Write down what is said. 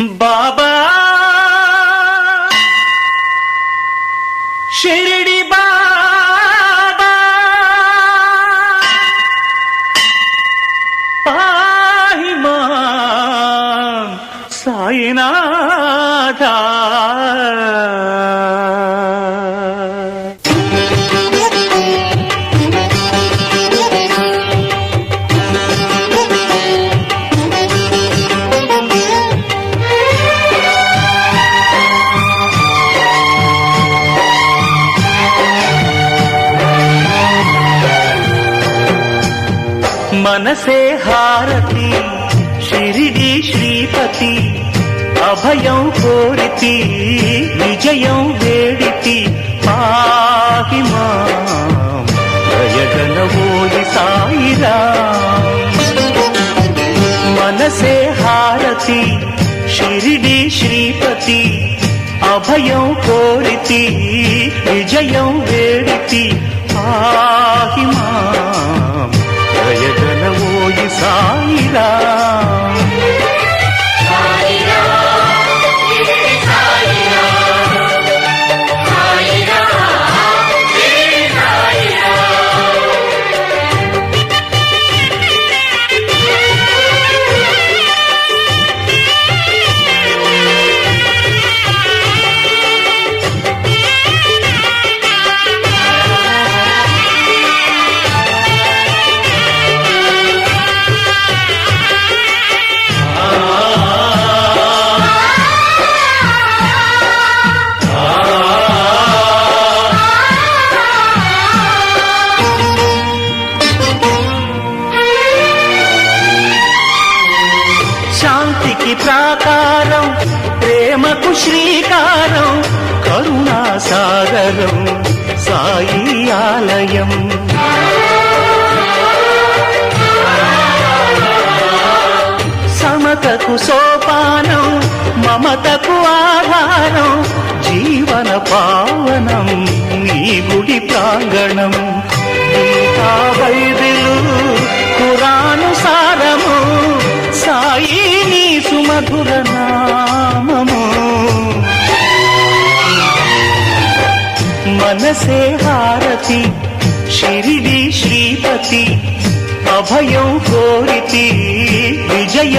బాబా షిరిడి బాబా పాహి మాం సాయినాథా. మనసే హారతి షిరిడి శ్రీపతి అభయం కోరితి విజయం వేడితి పాహి మాం దయగనవోయి సాయిరా మనసే హారతి షిరిడి శ్రీపతి అభయం కోరితి విజయం వేడితి పాహి మా శాంతికి ప్రాకారం ప్రేమకు శ్రీకారం కరుణా సాగరం సాయి ఆలయం. సమతకు సోపానం మమతకు ఆధారం జీవన పావనం నీ గుడి ప్రాంగణం. గీతా మధుర నామము. మనసే హారతి శిరిడి శ్రీపతి అభయం కోరితి విజయ